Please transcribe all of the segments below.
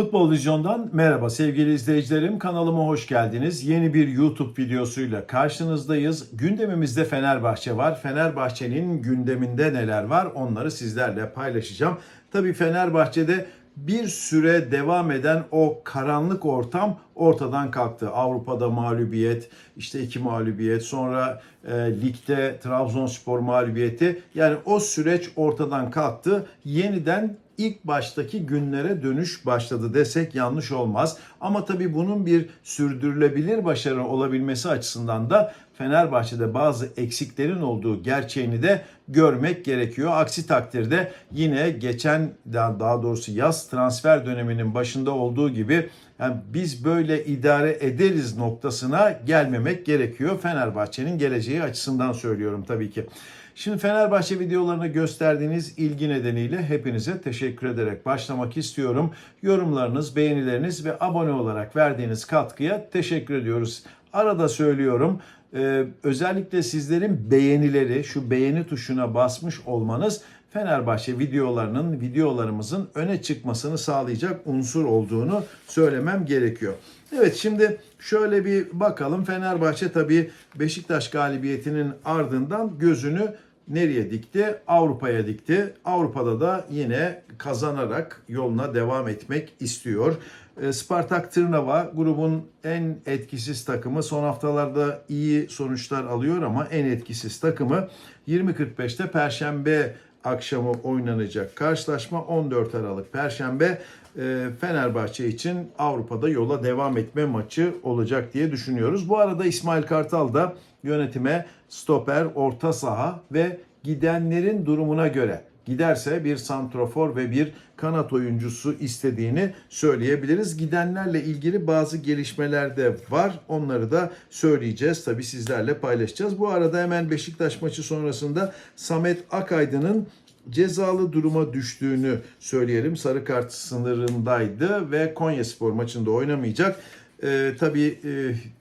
Futbol Vizyon'dan merhaba sevgili izleyicilerim. Kanalıma hoş geldiniz. Yeni bir YouTube videosuyla karşınızdayız. Gündemimizde Fenerbahçe var. Fenerbahçe'nin gündeminde neler var onları sizlerle paylaşacağım. Tabii Fenerbahçe'de bir süre devam eden o karanlık ortam ortadan kalktı. Avrupa'da mağlubiyet, işte iki mağlubiyet, sonra e, ligde Trabzonspor mağlubiyeti. Yani o süreç ortadan kalktı. Yeniden ilk baştaki günlere dönüş başladı desek yanlış olmaz. Ama tabii bunun bir sürdürülebilir başarı olabilmesi açısından da Fenerbahçe'de bazı eksiklerin olduğu gerçeğini de görmek gerekiyor. Aksi takdirde yine geçen daha doğrusu yaz transfer döneminin başında olduğu gibi yani biz böyle idare ederiz noktasına gelmemek gerekiyor. Fenerbahçe'nin geleceği açısından söylüyorum tabii ki. Şimdi Fenerbahçe videolarına gösterdiğiniz ilgi nedeniyle hepinize teşekkür ederek başlamak istiyorum. Yorumlarınız, beğenileriniz ve abone olarak verdiğiniz katkıya teşekkür ediyoruz. Arada söylüyorum. Ee, özellikle sizlerin beğenileri, şu beğeni tuşuna basmış olmanız Fenerbahçe videolarının, videolarımızın öne çıkmasını sağlayacak unsur olduğunu söylemem gerekiyor. Evet şimdi şöyle bir bakalım. Fenerbahçe tabii Beşiktaş galibiyetinin ardından gözünü nereye dikti? Avrupa'ya dikti. Avrupa'da da yine kazanarak yoluna devam etmek istiyor. E, Spartak Tırnava grubun en etkisiz takımı. Son haftalarda iyi sonuçlar alıyor ama en etkisiz takımı 20.45'te Perşembe akşamı oynanacak karşılaşma 14 Aralık Perşembe e, Fenerbahçe için Avrupa'da yola devam etme maçı olacak diye düşünüyoruz. Bu arada İsmail Kartal da yönetime stoper, orta saha ve gidenlerin durumuna göre giderse bir santrofor ve bir kanat oyuncusu istediğini söyleyebiliriz. Gidenlerle ilgili bazı gelişmeler de var. Onları da söyleyeceğiz. Tabii sizlerle paylaşacağız. Bu arada hemen Beşiktaş maçı sonrasında Samet Akaydın'ın cezalı duruma düştüğünü söyleyelim. Sarı kart sınırındaydı ve Konyaspor maçında oynamayacak. Ee, tabii e,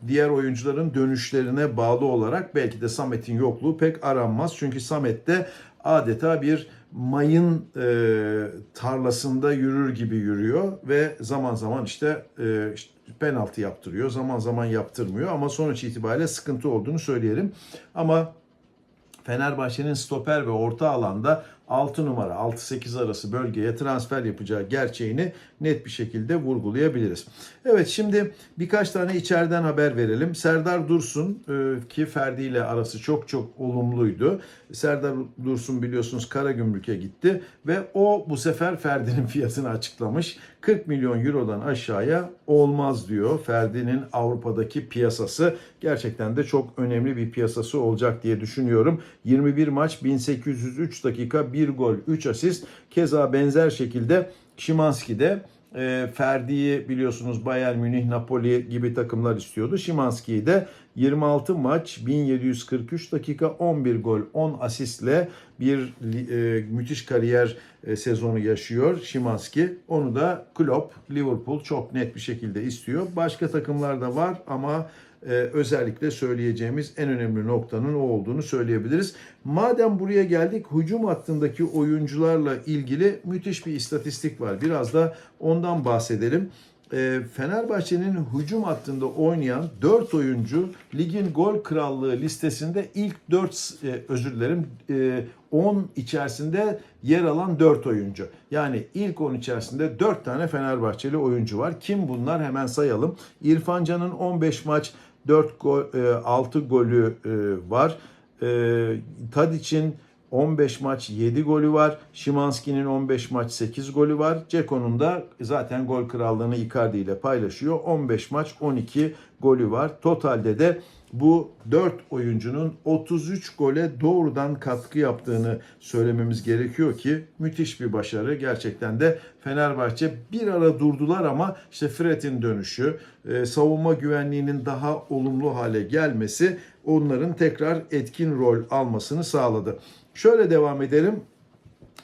diğer oyuncuların dönüşlerine bağlı olarak belki de Samet'in yokluğu pek aranmaz. Çünkü Samet de adeta bir mayın e, tarlasında yürür gibi yürüyor ve zaman zaman işte, e, işte penaltı yaptırıyor, zaman zaman yaptırmıyor ama sonuç itibariyle sıkıntı olduğunu söyleyelim. Ama Fenerbahçe'nin stoper ve orta alanda 6 numara 6-8 arası bölgeye transfer yapacağı gerçeğini net bir şekilde vurgulayabiliriz. Evet şimdi birkaç tane içeriden haber verelim. Serdar Dursun e, ki Ferdi ile arası çok çok olumluydu. Serdar Dursun biliyorsunuz Karagümrük'e gitti ve o bu sefer Ferdi'nin fiyatını açıklamış. 40 milyon eurodan aşağıya olmaz diyor. Ferdi'nin Avrupa'daki piyasası gerçekten de çok önemli bir piyasası olacak diye düşünüyorum. 21 maç 1803 dakika 1 gol 3 asist. Keza benzer şekilde Şimanski'de e, Ferdi'yi biliyorsunuz Bayern Münih, Napoli gibi takımlar istiyordu. Şimanski'yi de 26 maç 1743 dakika 11 gol 10 asistle bir e, müthiş kariyer e, sezonu yaşıyor Şimanski. Onu da Klopp, Liverpool çok net bir şekilde istiyor. Başka takımlar da var ama e, özellikle söyleyeceğimiz en önemli noktanın o olduğunu söyleyebiliriz. Madem buraya geldik hücum hattındaki oyuncularla ilgili müthiş bir istatistik var. Biraz da ondan bahsedelim. E, Fenerbahçe'nin hücum hattında oynayan 4 oyuncu ligin gol krallığı listesinde ilk 4 e, özür dilerim 10 içerisinde yer alan 4 oyuncu. Yani ilk 10 içerisinde 4 tane Fenerbahçeli oyuncu var. Kim bunlar hemen sayalım. İrfan Can'ın 15 maç 4 gol, 6 golü var. Tadic'in 15 maç 7 golü var. Şimanski'nin 15 maç 8 golü var. Ceko'nun da zaten gol krallığını Icardi ile paylaşıyor. 15 maç 12 golü var. Totalde de bu 4 oyuncunun 33 gole doğrudan katkı yaptığını söylememiz gerekiyor ki müthiş bir başarı. Gerçekten de Fenerbahçe bir ara durdular ama işte Fred'in dönüşü, savunma güvenliğinin daha olumlu hale gelmesi onların tekrar etkin rol almasını sağladı. Şöyle devam edelim.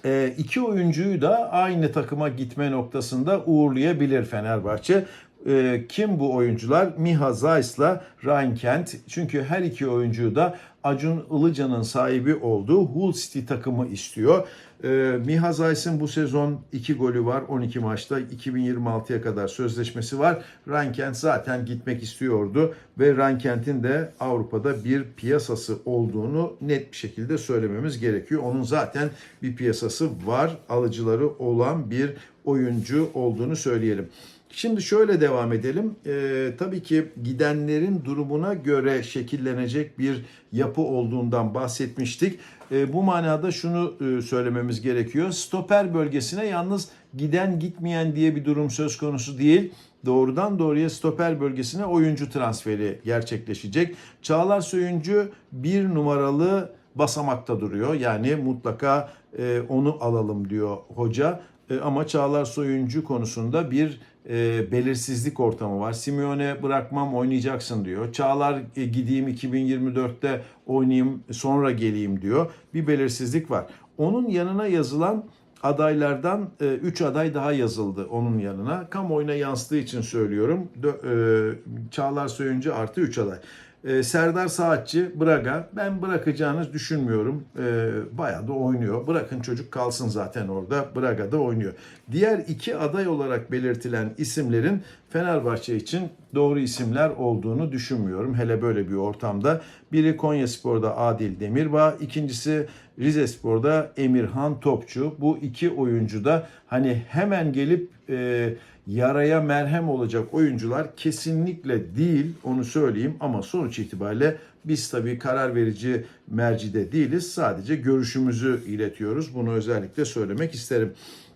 E, iki oyuncuyu da aynı takıma gitme noktasında uğurlayabilir Fenerbahçe. E, kim bu oyuncular? Miha Zeiss'la Ryan Kent. Çünkü her iki oyuncuyu da Acun Ilıcan'ın sahibi olduğu Hull City takımı istiyor. Ee, Miha Zayt'sın bu sezon 2 golü var 12 maçta 2026'ya kadar sözleşmesi var. Rankent zaten gitmek istiyordu ve Rankent'in de Avrupa'da bir piyasası olduğunu net bir şekilde söylememiz gerekiyor. Onun zaten bir piyasası var alıcıları olan bir oyuncu olduğunu söyleyelim. Şimdi şöyle devam edelim. Ee, tabii ki gidenlerin durumuna göre şekillenecek bir yapı olduğundan bahsetmiştik. Ee, bu manada şunu e, söylememiz gerekiyor. Stoper bölgesine yalnız giden gitmeyen diye bir durum söz konusu değil. Doğrudan doğruya stoper bölgesine oyuncu transferi gerçekleşecek. Çağlar Söyüncü bir numaralı basamakta duruyor. Yani mutlaka e, onu alalım diyor hoca. E, ama Çağlar Soyuncu konusunda bir e, belirsizlik ortamı var. Simeone bırakmam oynayacaksın diyor. Çağlar e, gideyim 2024'te oynayayım sonra geleyim diyor. Bir belirsizlik var. Onun yanına yazılan adaylardan 3 aday daha yazıldı onun yanına. Kamuoyuna yansıdığı için söylüyorum. Dö- e, Çağlar Soyuncu artı 3 aday. Ee, Serdar Saatçi, Braga. Ben bırakacağınızı düşünmüyorum. Ee, bayağı da oynuyor. Bırakın çocuk kalsın zaten orada. Braga'da oynuyor. Diğer iki aday olarak belirtilen isimlerin Fenerbahçe için doğru isimler olduğunu düşünmüyorum. Hele böyle bir ortamda. Biri Konyaspor'da Adil Demirbağ, ikincisi Rizespor'da Emirhan Topçu. Bu iki oyuncu da hani hemen gelip e, yaraya merhem olacak oyuncular kesinlikle değil onu söyleyeyim ama sonuç itibariyle biz tabii karar verici mercide değiliz. Sadece görüşümüzü iletiyoruz. Bunu özellikle söylemek isterim.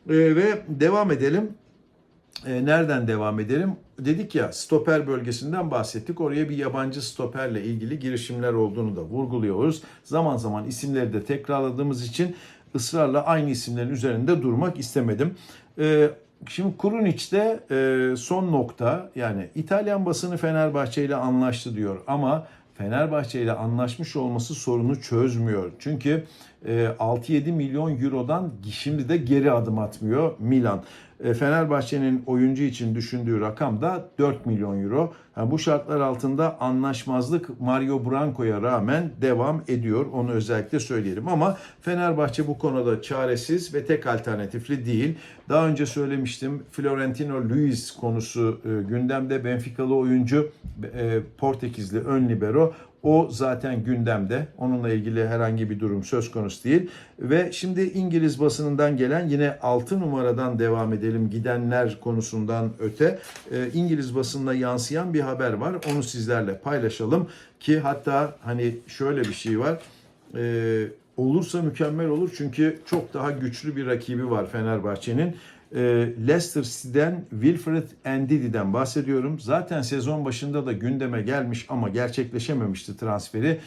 Ee, ve devam edelim. Ee, nereden devam edelim? Dedik ya stoper bölgesinden bahsettik. Oraya bir yabancı stoperle ilgili girişimler olduğunu da vurguluyoruz. Zaman zaman isimleri de tekrarladığımız için ısrarla aynı isimlerin üzerinde durmak istemedim. Ee, Şimdi Kurunic e, son nokta yani İtalyan basını Fenerbahçe ile anlaştı diyor ama Fenerbahçe ile anlaşmış olması sorunu çözmüyor. Çünkü e, 6-7 milyon eurodan şimdi de geri adım atmıyor Milan. E, Fenerbahçe'nin oyuncu için düşündüğü rakam da 4 milyon euro. Yani bu şartlar altında anlaşmazlık Mario Branco'ya rağmen devam ediyor. Onu özellikle söyleyelim. Ama Fenerbahçe bu konuda çaresiz ve tek alternatifli değil. Daha önce söylemiştim Florentino Luis konusu e, gündemde. Benfica'lı oyuncu e, Portekizli ön libero. O zaten gündemde. Onunla ilgili herhangi bir durum söz konusu değil. Ve şimdi İngiliz basınından gelen yine 6 numaradan devam edelim gidenler konusundan öte. E, İngiliz basınına yansıyan bir haber var. Onu sizlerle paylaşalım ki hatta hani şöyle bir şey var. E, olursa mükemmel olur çünkü çok daha güçlü bir rakibi var Fenerbahçe'nin. E, Leicester City'den Wilfred Ndidi'den bahsediyorum. Zaten sezon başında da gündeme gelmiş ama gerçekleşememişti transferi.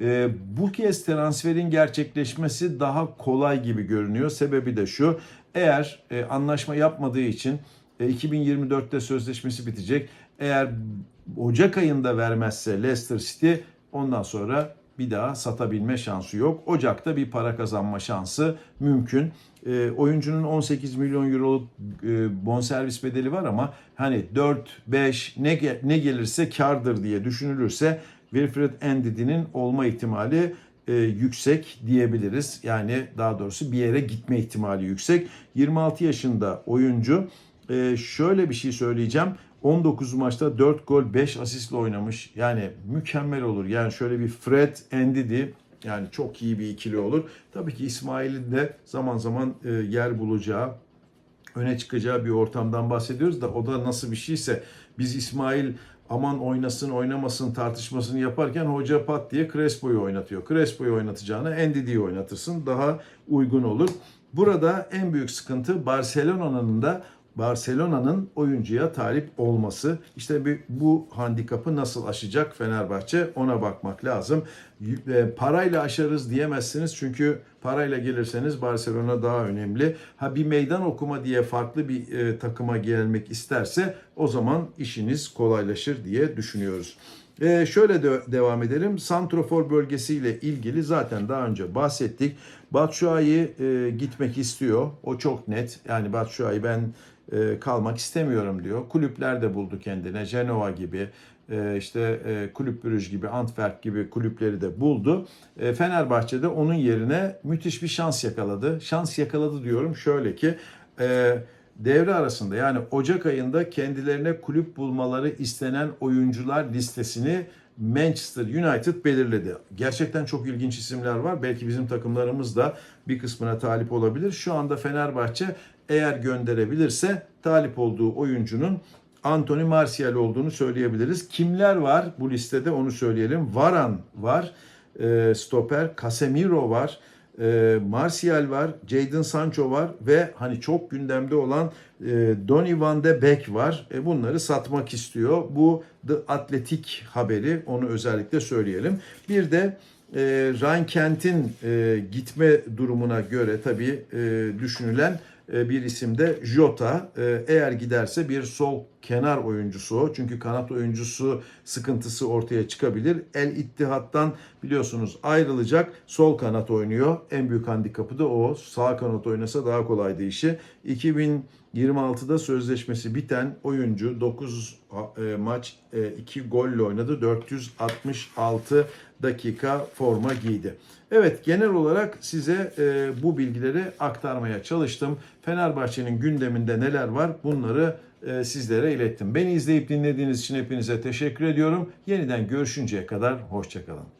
E, bu kez transferin gerçekleşmesi daha kolay gibi görünüyor. Sebebi de şu. Eğer e, anlaşma yapmadığı için e, 2024'te sözleşmesi bitecek. Eğer Ocak ayında vermezse Leicester City ondan sonra bir daha satabilme şansı yok. Ocak'ta bir para kazanma şansı mümkün. E, oyuncunun 18 milyon euroluk e, bonservis bedeli var ama hani 4 5 ne ne gelirse kardır diye düşünülürse Wilfred Ndidi'nin olma ihtimali e, yüksek diyebiliriz. Yani daha doğrusu bir yere gitme ihtimali yüksek. 26 yaşında oyuncu. E, şöyle bir şey söyleyeceğim. 19 maçta 4 gol 5 asistle oynamış. Yani mükemmel olur. Yani şöyle bir Fred Ndidi yani çok iyi bir ikili olur. Tabii ki İsmail'in de zaman zaman e, yer bulacağı, öne çıkacağı bir ortamdan bahsediyoruz da o da nasıl bir şeyse biz İsmail aman oynasın oynamasın tartışmasını yaparken hoca pat diye Crespo'yu oynatıyor. Crespo'yu oynatacağına Endidi'yi oynatırsın daha uygun olur. Burada en büyük sıkıntı Barcelona'nın da Barcelona'nın oyuncuya talip olması. İşte bu handikapı nasıl aşacak Fenerbahçe ona bakmak lazım. E, parayla aşarız diyemezsiniz çünkü parayla gelirseniz Barcelona daha önemli. Ha bir meydan okuma diye farklı bir e, takıma gelmek isterse o zaman işiniz kolaylaşır diye düşünüyoruz. Ee, şöyle de devam edelim. Santrofor bölgesiyle ilgili zaten daha önce bahsettik. Batshuayi e, gitmek istiyor. O çok net. Yani Batshuayi ben e, kalmak istemiyorum diyor. Kulüpler de buldu kendine. Genova gibi, e, işte e, Kulüp Brüj gibi, Antwerp gibi kulüpleri de buldu. E, Fenerbahçe'de onun yerine müthiş bir şans yakaladı. Şans yakaladı diyorum şöyle ki e, devre arasında yani Ocak ayında kendilerine kulüp bulmaları istenen oyuncular listesini Manchester United belirledi. Gerçekten çok ilginç isimler var. Belki bizim takımlarımız da bir kısmına talip olabilir. Şu anda Fenerbahçe eğer gönderebilirse talip olduğu oyuncunun Anthony Martial olduğunu söyleyebiliriz. Kimler var bu listede onu söyleyelim. Varan var, e, stoper, Casemiro var, e, Martial var, Jadon Sancho var ve hani çok gündemde olan e, Donny van de Beek var. E, bunları satmak istiyor. Bu The Athletic haberi onu özellikle söyleyelim. Bir de e, Ryan Kent'in e, gitme durumuna göre tabii e, düşünülen bir isim de Jota. E, Eğer giderse bir sol kenar oyuncusu o. Çünkü kanat oyuncusu sıkıntısı ortaya çıkabilir. El İttihat'tan biliyorsunuz ayrılacak. Sol kanat oynuyor. En büyük handikapı da o. Sağ kanat oynasa daha kolaydı işi. 2026'da sözleşmesi biten oyuncu 9 e, maç 2 golle oynadı. 466 dakika forma giydi. Evet genel olarak size e, bu bilgileri aktarmaya çalıştım. Fenerbahçe'nin gündeminde neler var bunları e, sizlere ilettim. Beni izleyip dinlediğiniz için hepinize teşekkür ediyorum. Yeniden görüşünceye kadar hoşçakalın.